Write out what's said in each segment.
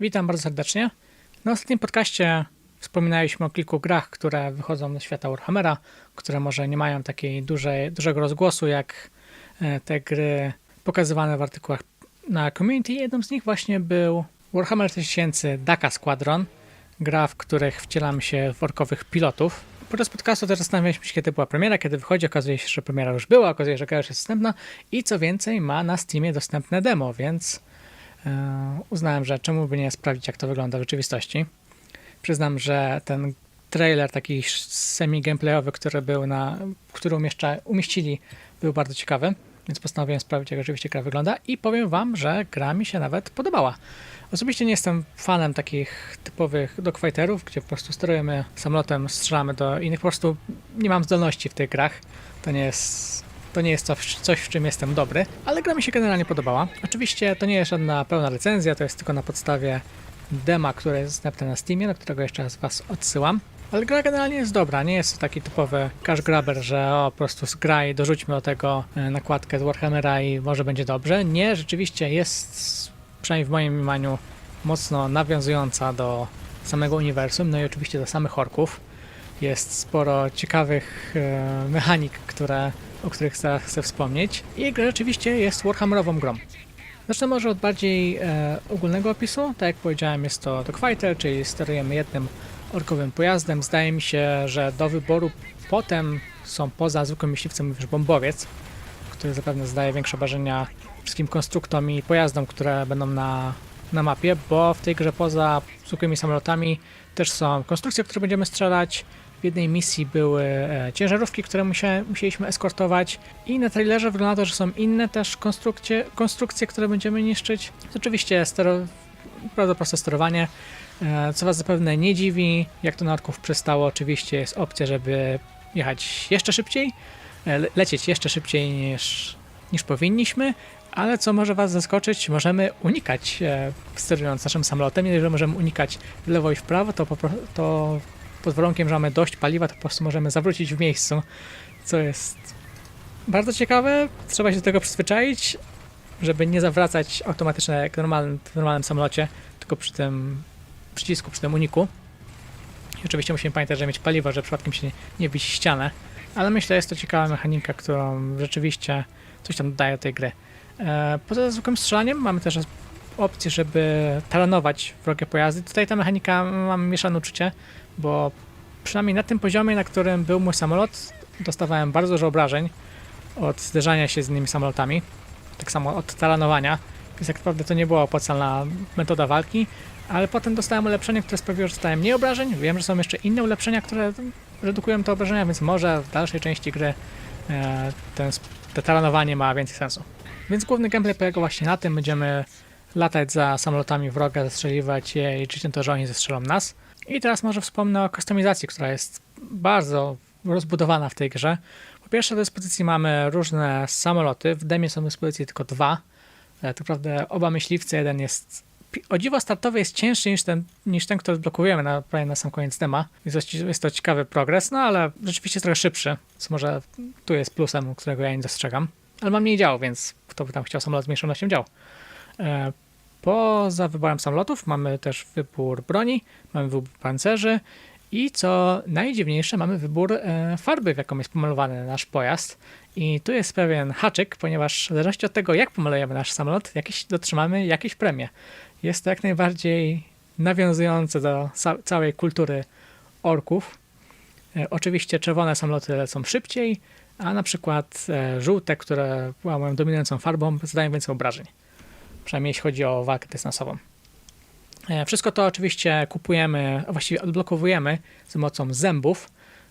Witam bardzo serdecznie. Na ostatnim podcaście wspominaliśmy o kilku grach, które wychodzą do świata Warhammera, które może nie mają takiej dużej, dużego rozgłosu jak e, te gry pokazywane w artykułach na community. Jedną z nich właśnie był Warhammer 1000 Daka Squadron, gra, w których wcielamy się w orkowych pilotów. Podczas podcastu też zastanawialiśmy się, kiedy była premiera, kiedy wychodzi. Okazuje się, że premiera już była, okazuje się, że gra już jest dostępna i co więcej, ma na Steamie dostępne demo, więc uznałem, że czemu by nie sprawdzić, jak to wygląda w rzeczywistości. Przyznam, że ten trailer taki semi-gameplayowy, który był na, który umieszcza, umieścili, był bardzo ciekawy, więc postanowiłem sprawdzić, jak rzeczywiście gra wygląda i powiem wam, że gra mi się nawet podobała. Osobiście nie jestem fanem takich typowych dogfighterów, gdzie po prostu sterujemy samolotem, strzelamy do innych, po prostu nie mam zdolności w tych grach. To nie jest to nie jest coś, coś, w czym jestem dobry, ale gra mi się generalnie podobała. Oczywiście to nie jest żadna pełna recenzja, to jest tylko na podstawie dema, które jest dostępne na Steamie, do którego jeszcze raz Was odsyłam. Ale gra generalnie jest dobra, nie jest to taki typowy cash grabber, że o, po prostu zgraj, dorzućmy do tego e, nakładkę z Warhammera i może będzie dobrze. Nie, rzeczywiście jest, przynajmniej w moim mniemaniu, mocno nawiązująca do samego uniwersum, no i oczywiście do samych orków. Jest sporo ciekawych e, mechanik, które, o których chcę, chcę wspomnieć. I gra rzeczywiście jest Warhammerową grą. Zacznę może od bardziej e, ogólnego opisu. Tak jak powiedziałem, jest to dogfighter, czyli sterujemy jednym orkowym pojazdem. Zdaje mi się, że do wyboru potem są poza zwykłym myśliwcem już bombowiec, który zapewne zdaje większe obrażenia wszystkim konstruktom i pojazdom, które będą na, na mapie, bo w tej grze poza zwykłymi samolotami też są konstrukcje, które będziemy strzelać. W jednej misji były e, ciężarówki, które musieliśmy eskortować i na trailerze wygląda to, że są inne też konstrukcje, konstrukcje które będziemy niszczyć. Oczywiście stero, bardzo proste sterowanie, e, co Was zapewne nie dziwi. Jak to na orków przystało, oczywiście jest opcja, żeby jechać jeszcze szybciej, e, le- lecieć jeszcze szybciej niż, niż powinniśmy, ale co może Was zaskoczyć, możemy unikać sterując naszym samolotem. Jeżeli możemy unikać w lewo i w prawo, to, to pod warunkiem, że mamy dość paliwa, to po prostu możemy zawrócić w miejscu, co jest bardzo ciekawe. Trzeba się do tego przyzwyczaić, żeby nie zawracać automatycznie jak normalnym, w normalnym samolocie, tylko przy tym przycisku, przy tym uniku. I oczywiście musimy pamiętać, że mieć paliwo, żeby przypadkiem się nie, nie bić ścianę, ale myślę, jest to ciekawa mechanika, którą rzeczywiście coś tam dodaje do tej gry. E, poza zwykłym strzelaniem mamy też opcję, żeby taranować wrogie pojazdy. Tutaj ta mechanika mam mieszane uczucie, bo przynajmniej na tym poziomie, na którym był mój samolot, dostawałem bardzo dużo obrażeń od zderzania się z innymi samolotami, tak samo od taranowania, więc tak naprawdę to nie była opłacalna metoda walki, ale potem dostałem ulepszenie, które sprawiło, że dostałem mniej obrażeń. Wiem, że są jeszcze inne ulepszenia, które redukują te obrażenia, więc może w dalszej części gry e, ten, te taranowanie ma więcej sensu. Więc główny gameplay polega właśnie na tym, będziemy latać za samolotami wroga, zastrzeliwać je liczyć na to, że oni zestrzelą nas. I teraz może wspomnę o kustomizacji, która jest bardzo rozbudowana w tej grze. Po pierwsze do dyspozycji mamy różne samoloty, w demie są do dyspozycji tylko dwa. E, Tak naprawdę oba myśliwce, jeden jest o dziwo startowy jest cięższy niż ten, niż ten który blokujemy na, prawie na sam koniec dema. Jest jest to ciekawy progres, no ale rzeczywiście jest trochę szybszy, co może tu jest plusem, którego ja nie dostrzegam. Ale mam mniej działu, więc kto by tam chciał samolot z mniejszą ilością działu. Poza wyborem samolotów mamy też wybór broni, mamy wybór pancerzy i co najdziwniejsze, mamy wybór e, farby, w jaką jest pomalowany nasz pojazd. I tu jest pewien haczyk, ponieważ w zależności od tego, jak pomalujemy nasz samolot, jakieś dotrzymamy jakieś premie. Jest to jak najbardziej nawiązujące do ca- całej kultury orków. E, oczywiście czerwone samoloty lecą szybciej, a na przykład e, żółte, które mają dominującą farbą, zadają więcej obrażeń przynajmniej jeśli chodzi o walkę dystansową. E, Wszystko to oczywiście kupujemy, a właściwie odblokowujemy za pomocą zębów,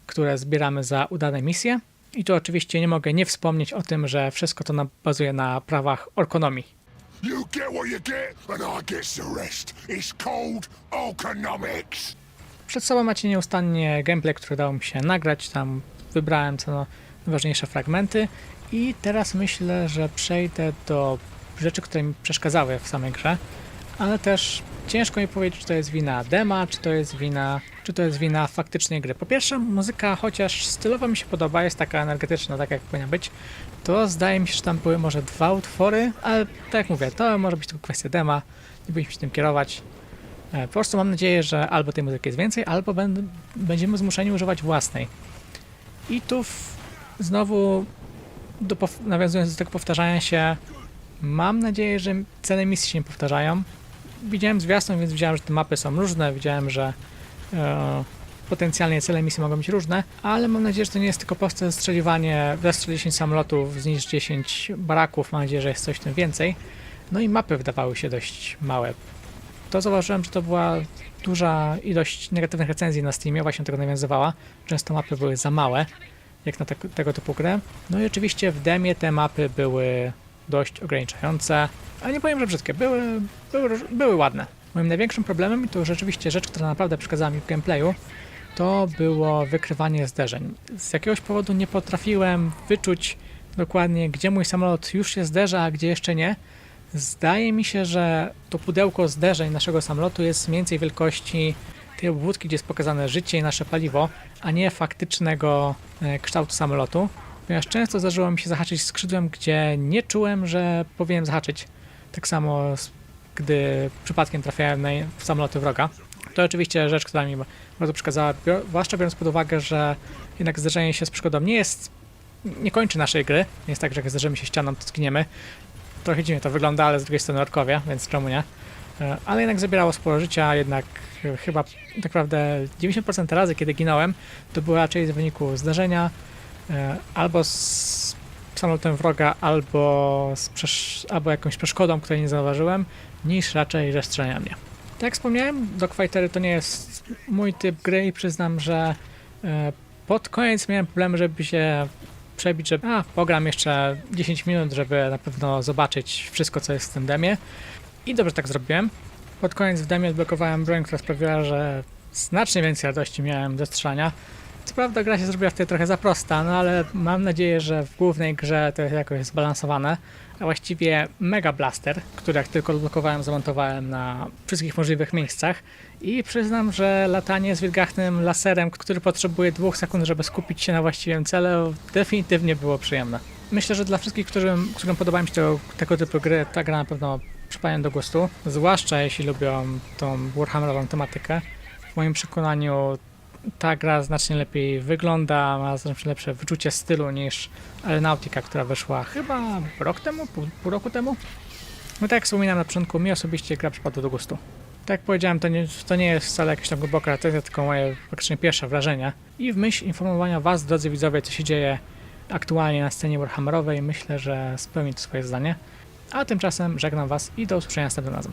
które zbieramy za udane misje. I tu oczywiście nie mogę nie wspomnieć o tym, że wszystko to bazuje na prawach orkonomii. You get what you get, and I get the rest. It's called. Przed sobą macie nieustannie gameplay, który udało mi się nagrać. Tam wybrałem co najważniejsze fragmenty. I teraz myślę, że przejdę do rzeczy, które mi przeszkadzały w samej grze. Ale też ciężko mi powiedzieć, czy to jest wina dema, czy to jest wina, czy to jest wina faktycznej gry. Po pierwsze, muzyka, chociaż stylowo mi się podoba, jest taka energetyczna, tak jak powinna być, to zdaje mi się, że tam były może dwa utwory, ale tak jak mówię, to może być tylko kwestia dema, nie powinniśmy się tym kierować. E, Po prostu mam nadzieję, że albo tej muzyki jest więcej, albo będ- będziemy zmuszeni używać własnej. I tu znowu, do, nawiązując do tego powtarzania się, mam nadzieję, że cele misji się nie powtarzają. Widziałem zwiastun, więc widziałem, że te mapy są różne, widziałem, że e, potencjalnie cele misji mogą być różne, ale mam nadzieję, że to nie jest tylko proste zestrzeliwanie, zestrzel 10 samolotów, zniszcz 10 baraków, mam nadzieję, że jest coś w tym więcej. No i mapy wydawały się dość małe. To zauważyłem, że to była duża ilość negatywnych recenzji na Steamie, właśnie tego nawiązywała. Często mapy były za małe, jak na te, tego typu grę. No i oczywiście w demie te mapy były dość ograniczające, ale nie powiem, że brzydkie, były, były, były ładne. Moim największym problemem, i to rzeczywiście rzecz, która naprawdę przeszkadzała mi w gameplayu, to było wykrywanie zderzeń. Z jakiegoś powodu nie potrafiłem wyczuć dokładnie, gdzie mój samolot już się zderza, a gdzie jeszcze nie. Zdaje mi się, że to pudełko zderzeń naszego samolotu jest mniej więcej wielkości tej obwódki, gdzie jest pokazane życie i nasze paliwo, a nie faktycznego e, kształtu samolotu. Ponieważ często zdarzyło mi się zahaczyć skrzydłem, gdzie nie czułem, że powinienem zahaczyć. Tak samo, gdy przypadkiem trafiałem na w samoloty wroga. To oczywiście rzecz, która mi bardzo przeszkadzała, zwłaszcza biorąc pod uwagę, że jednak zderzenie się z przygodą nie jest, nie kończy naszej gry. Nie jest tak, że jak zderzymy się ścianą, to zginiemy. Trochę dziwnie to wygląda, ale z drugiej strony orkowie, więc czemu nie? E, Ale jednak zabierało sporo życia, jednak e, chyba tak naprawdę 90% razy, kiedy ginąłem, to było raczej z wyniku zdarzenia albo z samolotem wroga, albo, z albo jakąś przeszkodą, której nie zauważyłem, niż raczej strzela mnie. Tak jak wspomniałem, Dogfightery to nie jest mój typ gry i przyznam, że e, pod koniec miałem problemy, żeby się przebić, że a, pogram jeszcze 10 minut, żeby na pewno zobaczyć wszystko, co jest w tym demie. I dobrze tak zrobiłem. Pod koniec w demie odblokowałem broń, która sprawiła, że znacznie więcej radości miałem ze strzelania. Co prawda gra się zrobiła wtedy trochę za prosta, no ale mam nadzieję, że w głównej grze to jest jakoś zbalansowane. A właściwie Mega Blaster, który jak tylko odblokowałem, zamontowałem na wszystkich możliwych miejscach. I przyznam, że latanie z wilgachnym laserem, który potrzebuje dwóch sekund, żeby skupić się na właściwym celu, definitywnie było przyjemne. Myślę, że dla wszystkich, którym, którym podobają się tego, tego typu gry, ta gra na pewno przypadnie do gustu. Zwłaszcza jeśli lubią tą Warhammerową tematykę. W moim przekonaniu ta gra znacznie lepiej wygląda, ma znacznie lepsze wyczucie stylu niż Aeronautica, która wyszła chyba rok temu, pół, pół roku temu. No tak jak wspominałem na początku, mi osobiście gra przypadła do gustu. Tak jak powiedziałem, to nie, to nie jest wcale jakaś tam głęboka recenzja, tylko moje faktycznie pierwsze wrażenia. I w myśl informowania Was, drodzy widzowie, co się dzieje aktualnie na scenie Warhammerowej, myślę, że spełni to swoje zdanie. A tymczasem żegnam Was i do usłyszenia następnym razem.